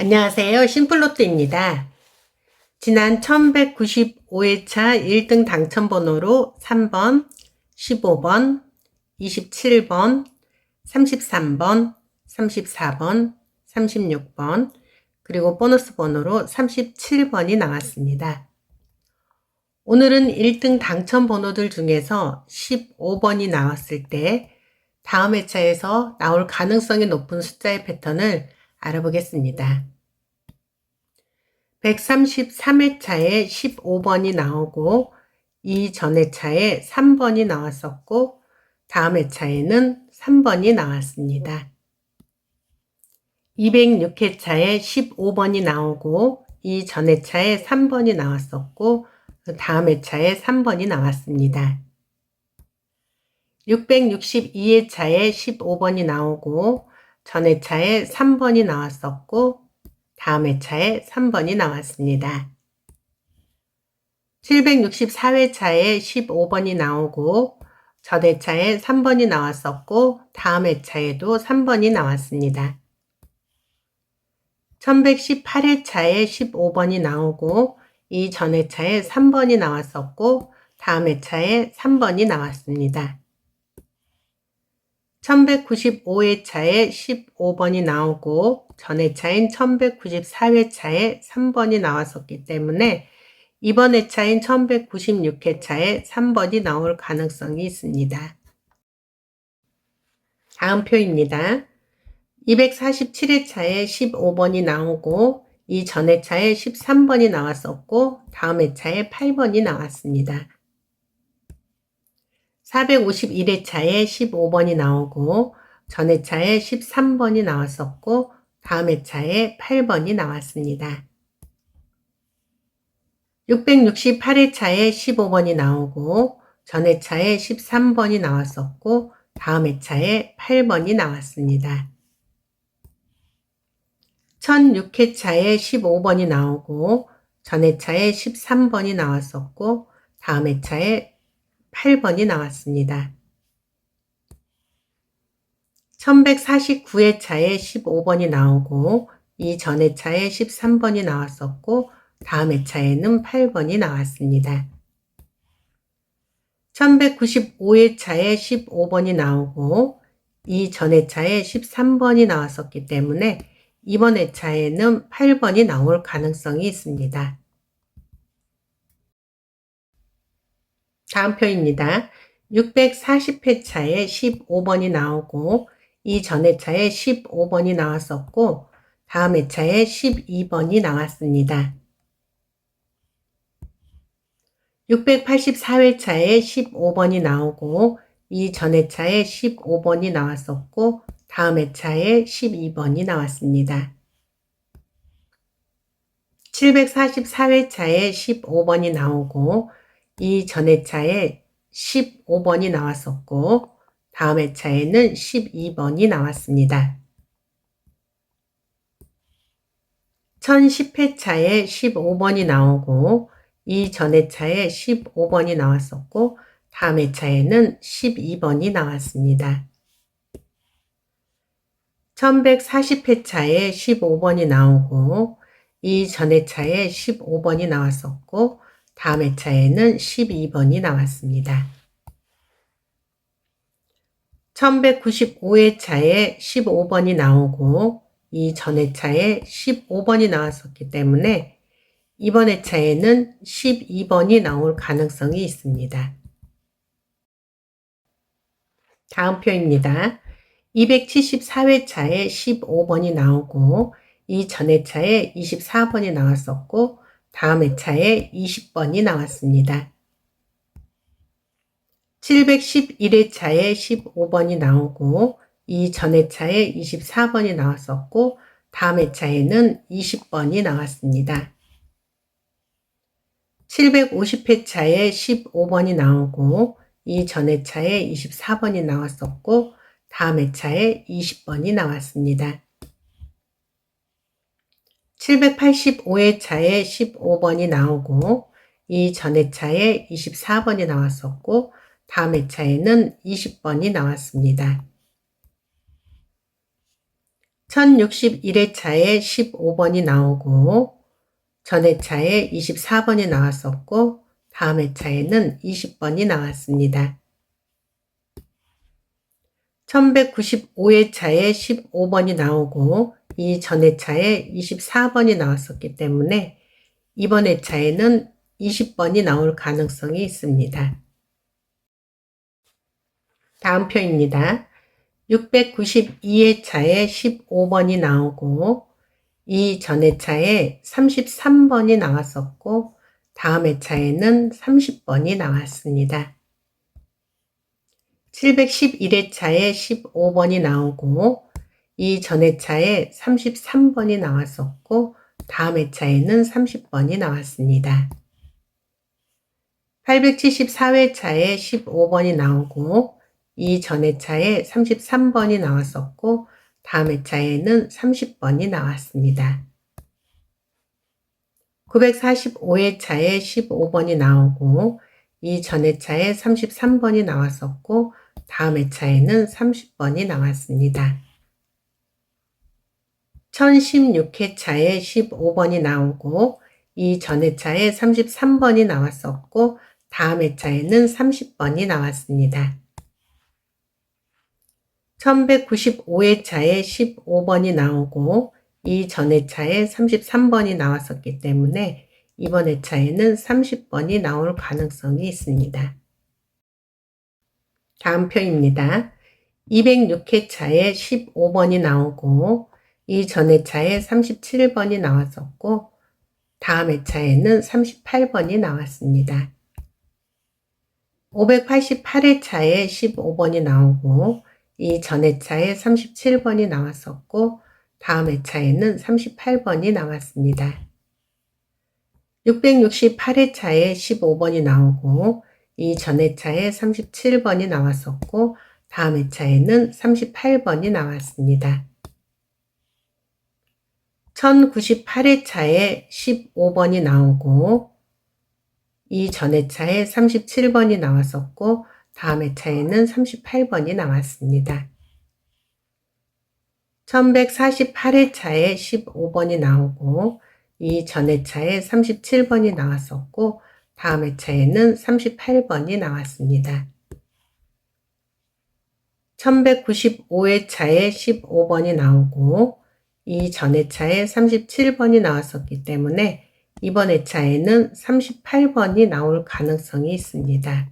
안녕하세요. 심플로트입니다. 지난 1195회차 1등 당첨번호로 3번, 15번, 27번, 33번, 34번, 36번, 그리고 보너스 번호로 37번이 나왔습니다. 오늘은 1등 당첨 번호들 중에서 15번이 나왔을 때 다음 회차에서 나올 가능성이 높은 숫자의 패턴을 알아보겠습니다. 133회차에 15번이 나오고 이전 회차에 3번이 나왔었고 다음 회차에는 3번이 나왔습니다. 206회차에 15번이 나오고 이전 회차에 3번이 나왔었고 다음 회차에 3번이 나왔습니다. 662회차에 15번이 나오고 전 회차에 3번이 나왔었고 다음 회차에 3번이 나왔습니다. 764회차에 15번이 나오고 전 회차에 3번이 나왔었고 다음 회차에도 3번이 나왔습니다. 1118회차에 15번이 나오고 이 전 회차에 3번이 나왔었고 다음 회차에 3번이 나왔습니다. 1195회차에 15번이 나오고 전 회차인 1194회차에 3번이 나왔었기 때문에 이번 회차인 1196회차에 3번이 나올 가능성이 있습니다. 다음 표입니다. 247회차에 15번이 나오고 이 전 회차에 13번이 나왔었고 다음 회차에 8번이 나왔습니다. 451회차에 15번이 나오고 전 회차에 13번이 나왔었고 다음 회차에 8번이 나왔습니다. 668회차에 15번이 나오고 전 회차에 13번이 나왔었고 다음 회차에 8번이 나왔습니다. 1006회차에 15번이 나오고 전 회차에 13번이 나왔었고 다음 회차에 8번이 나왔습니다. 1149회 차에 15번이 나오고 이전 회 차에 13번이 나왔었고 다음 회차에는 8번이 나왔습니다. 1195회 차에 15번이 나오고 이전 회차에 13번이 나왔었기 때문에 이번 회차에는 8번이 나올 가능성이 있습니다. 다음 표입니다. 640회차에 15번이 나오고 이전 회차에 15번이 나왔었고 다음 회차에 12번이 나왔습니다. 684회차에 15번이 나오고 이전 회차에 15번이 나왔었고 다음 회차에 12번이 나왔습니다. 744회차에 15번이 나오고 이 전 회차에 15번이 나왔었고 다음 회차에는 12번이 나왔습니다. 1010회차에 15번이 나오고 이 전 회차에 15번이 나왔었고 다음 회차에는 12번이 나왔습니다. 1140회차에 15번이 나오고 이 전 회차에 15번이 나왔었고 다음 회차에는 12번이 나왔습니다. 1195회차에 15번이 나오고 이 전 회차에 15번이 나왔었기 때문에 이번 회차에는 12번이 나올 가능성이 있습니다. 다음 표입니다. 274회차에 15번이 나오고 이 전 회차에 24번이 나왔었고 다음 회차에 20번이 나왔습니다. 711회차에 15번이 나오고 이 전 회차에 24번이 나왔었고 다음 회차에는 20번이 나왔습니다. 750회차에 15번이 나오고 이 전 회차에 24번이 나왔었고 다음 회차에 20번이 나왔습니다. 785회차에 15번이 나오고 이 전 회차에 24번이 나왔었고 다음 회차에는 20번이 나왔습니다. 1061회차에 15번이 나오고 전 회차에 24번이 나왔었고 다음 회차에는 20번이 나왔습니다. 1195회차에 15번이 나오고 이 전 회차에 24번이 나왔었기 때문에 이번 회차에는 20번이 나올 가능성이 있습니다. 다음 표입니다. 692회차에 15번이 나오고 이 전 회차에 33번이 나왔었고 다음 회차에는 30번이 나왔습니다. 711회차에 15번이 나오고 이 전 회차에 33번이 나왔었고 다음 회차에는 30번이 나왔습니다. 874회차에 15번이 나오고 이 전 회차에 33번이 나왔었고 다음 회차에는 30번이 나왔습니다. 945회차에 15번이 나오고 이 전 회차에 33번이 나왔었고 다음 회차에는 30번이 나왔습니다. 1016회 차에 15번이 나오고 이 전 회 차에 33번이 나왔었고 다음 회차에는 30번이 나왔습니다. 1195회 차에 15번이 나오고 이 전 회 차에 33번이 나왔었기 때문에 이번 회차에는 30번이 나올 가능성이 있습니다. 다음 표입니다. 206회 차에 15번이 나오고 이 전 회차에 37번이 나왔었고 다음 회차에는 38번이 나왔습니다. 588회차에 15번이 나오고 이 전 회차에 37번이 나왔었고 다음 회차에는 38번이 나왔습니다. 668회차에 15번이 나오고 이 전 회차에 37번이 나왔었고 다음 회차에는 38번이 나왔습니다. 1098회차에 15번이 나오고 이 전 회차에 37번이 나왔었고 다음 회차에는 38번이 나왔습니다. 1148회차에 15번이 나오고 이 전 회차에 37번이 나왔었고 다음 회차에는 38번이 나왔습니다. 1195회차에 15번이 나오고 이 전 회차에 37번이 나왔었기 때문에 이번 회차에는 38번이 나올 가능성이 있습니다.